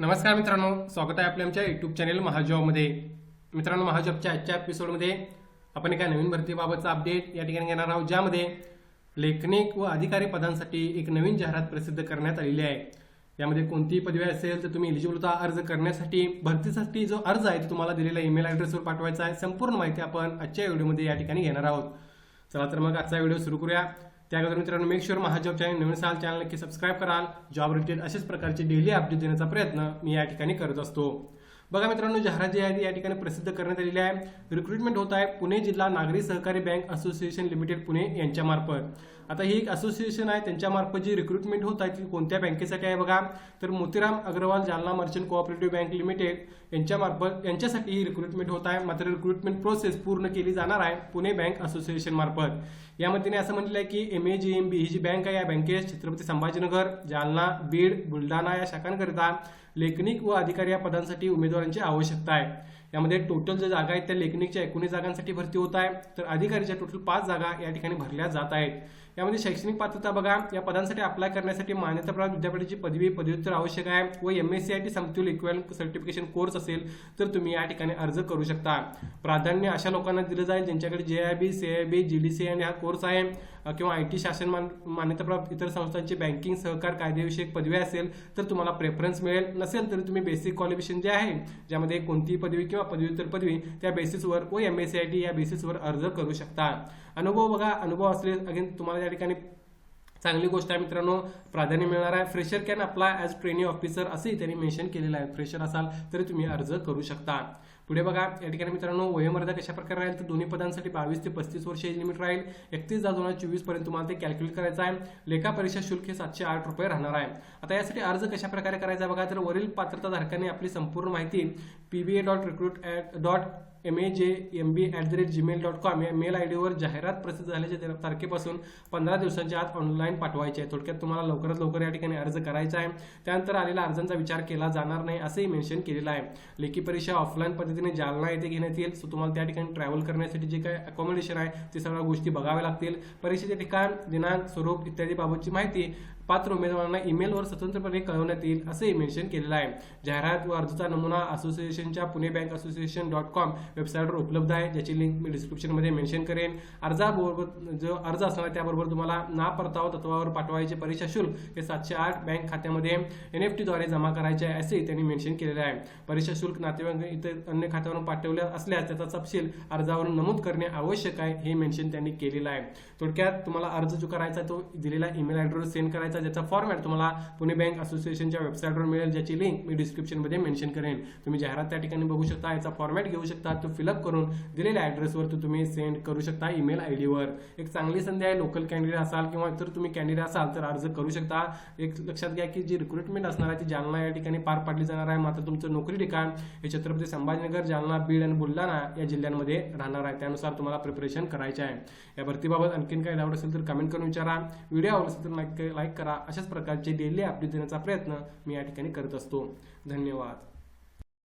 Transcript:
नमस्कार मित्रांनो स्वागत आहे आपल्या आमच्या युट्यूब चॅनेल महाजॉबमध्ये मित्रांनो महाजॉबच्या आजच्या एपिसोडमध्ये आपण एका नवीन भरतीबाबतचा अपडेट या ठिकाणी घेणार आहोत ज्यामध्ये लेखनिक व अधिकारी पदांसाठी एक नवीन जाहिरात प्रसिद्ध करण्यात आलेली आहे. यामध्ये कोणतीही पदवी असेल तर तुम्ही एलिजिबल होता. अर्ज करण्यासाठी भरतीसाठी जो अर्ज आहे तो तुम्हाला दिलेला ईमेल ॲड्रेसवर पाठवायचा आहे. संपूर्ण माहिती आपण आजच्या व्हिडिओमध्ये या ठिकाणी घेणार आहोत. चला तर मग आजचा व्हिडिओ सुरू करूया. त्या अगोदर मित्रांनो मेक शुअर महाजॉब चॅनल नवीन असाल चॅनल नक्की सबस्क्राईब कराल. जॉब रिलेटेड अशाच प्रकारचे डेली अपडेट देण्याचा प्रयत्न मी या ठिकाणी करत असतो. बघा मित्रांनो जाहिरात जी आहे ती या ठिकाणी प्रसिद्ध करण्यात आलेली आहे रिक्रुटमेंट होत आहे. पुणे जिल्हा नागरी सहकारी बँक असोसिएशन लिमिटेड पुणे यांच्यामार्फत आता ही एक असोसिएशन आहे. त्यांच्यामार्फत जी रिक्रुटमेंट होत आहे ती कोणत्या बँकेसाठी आहे बघा. तर Motiram Agrawal Jalna merchant cooperative bank limited यांच्यामार्फत यांच्यासाठी ही रिक्रुटमेंट होत आहे. मात्र रिक्रुटमेंट प्रोसेस पूर्ण केली जाणार आहे पुणे बँक असोसिएशन मार्फत. यामध्ये तिने असं म्हटलं आहे की M A G M B ही जी बँक आहे. या बँकेत छत्रपती संभाजीनगर जालना बीड बुलढाणा या शाखांकरिता लेखनिक व अधिकारी या पदांसाठी उमेदवार उमेदवारांची आवश्यकता आहे. यामध्ये टोटल ज्या जागा आहेत त्या लेखनिकच्या एकोणीस जागांसाठी भरती होत आहे. तर अधिकारीच्या टोटल पाच जागा या ठिकाणी भरल्या जात आहेत. यामध्ये शैक्षणिक पात्रता बघा. या पदांसाठी अप्लाय करण्यासाठी मान्यताप्राप्त विद्यापीठाची पदवी पदव्युत्तर आवश्यक आहे व M S C I T समतुल equal certification course असेल तर तुम्ही या ठिकाणी अर्ज करू शकता. प्राधान्य अशा लोकांना दिलं जाईल ज्यांच्याकडे जे I B C I B G D C N हा कोर्स आहे किंवा आय टी शासन मान मान्यताप्राप्त इतर संस्थांची बँकिंग सहकार कायदेविषयक पदवी असेल तर तुम्हाला प्रेफरन्स मिळेल. नसेल तर तुम्ही बेसिक क्वालिफिकेशन जे आहे ज्यामध्ये कोणतीही पदवी किंवा पदव्युत्तर पदवी त्या बेसिसवर व M S C I T या बेसिसवर अर्ज करू शकता. अनुभव बघा अनुभव असले अगेन तुम्हाला या ठिकाणी चांगली गोष्ट आहे मित्रांनो प्राधान्य मिळणार आहे. Fresher can apply as training officer असंही त्यांनी मेन्शन केलेलं आहे. फ्रेशर असाल तरी तुम्ही अर्ज करू शकता. पुढे बघा या ठिकाणी मित्रांनो वयोमर्यादा कशा प्रकारे राहील? तर दोन्ही पदांसाठी बावीस ते पस्तीस वर्ष एज लिमिट राहील. एकतीस दहा दोन हजार चोवीसपर्यंत तुम्हाला ते कॅल्क्युलेट करायचं आहे. लेखा परीक्षा शुल्क हे सातशे आठ रुपये राहणार आहे. आता यासाठी अर्ज कशा प्रकारे करायचा बघा तर वरील पात्रताधारकांनी आपली संपूर्ण माहिती PBA dot recruit dot M A J M B at the rate Gmail dot com या मेल आय डीवर जाहिरात प्रसिद्ध झाल्याच्या तारखेपासून पंधरा दिवसांच्या आत ऑनलाईन पाठवायचे आहे थोडक्यात तुम्हाला लवकरात लवकर या ठिकाणी अर्ज करायचा आहे. त्यानंतर आलेल्या अर्जांचा विचार केला जाणार नाही असंही मेन्शन केलेलं आहे. लेखी परीक्षा ऑफलाईन पद्धतीने जालना येथे घेण्यात येईल. सो तुम्हाला त्या ठिकाणी ट्रॅव्हल करण्यासाठी जे काही अकॉमोडेशन आहे ते सगळ्या गोष्टी बघाव्या लागतील. परीक्षेचे ठिकाण दिनांक स्वरूप इत्यादी बाबतची माहिती पात्र उमेदवारांना ईमेलवर स्वतंत्रपणे कळवण्यात येईल असंही मेन्शन केलेलं आहे. जाहिरात व अर्जाचा नमुना असोसिएशनच्या Pune bank association dot com वेबसाईटवर उपलब्ध आहे ज्याची लिंक मी डिस्क्रिप्शनमध्ये मेन्शन करेन. अर्जाबरोबर जो अर्ज असणार त्याबरोबर तुम्हाला ना परतावा तत्वावर पाठवायचे परीक्षा शुल्क हे सातशे आठ बँक खात्यामध्ये एन एफ टीद्वारे जमा करायचे आहे असेही त्यांनी मेन्शन केलेले आहे. परीक्षा शुल्क नातेवाईक इतर अन्य खात्यावरून पाठवले असल्यास त्याचा तपशील अर्जावरून नमूद करणे आवश्यक आहे हे मेन्शन त्यांनी केलेलं आहे. थोडक्यात तुम्हाला अर्ज जो करायचा तो दिलेला ईमेल ॲड्रेसवर सेंड करायचा ज्याचा फॉर्मॅट तुम्हाला पुणे बँक असोसिएशनच्या वेबसाईटवर मिळेल ज्याची लिंक मी डिस्क्रिप्शनमध्ये मेन्शन करेन. तुम्ही जाहिरात त्या ठिकाणी बघू शकता याचा फॉर्मॅट घेऊ शकता तो फिलअप करून दिलेल्या ॲड्रेसवर तो तुम्ही सेंड करू शकता ईमेल आय डीवर एक चांगली संधी आहे लोकल कॅन्डिडेट असाल किंवा इतर तुम्ही कॅन्डिडेट असाल तर अर्ज करू शकता. एक लक्षात घ्या की जी रिक्रुटमेंट असणार आहे ती जालना या ठिकाणी पार पाडली जाणार आहे. मात्र तुमचं नोकरी ठिकाण हे छत्रपती संभाजीनगर जालना बीड आणि बुलढाणा या जिल्ह्यांमध्ये राहणार आहे. त्यानुसार तुम्हाला प्रिपरेशन करायचे आहे. या भरतीबाबत आणखीन काही डाऊट असेल तर कमेंट करून विचारा. व्हिडिओ आवडला असेल तर लाईक लाईक करा अशाच प्रकारचे डेली अपडेट देण्याचा प्रयत्न मी या ठिकाणी करत असतो. धन्यवाद.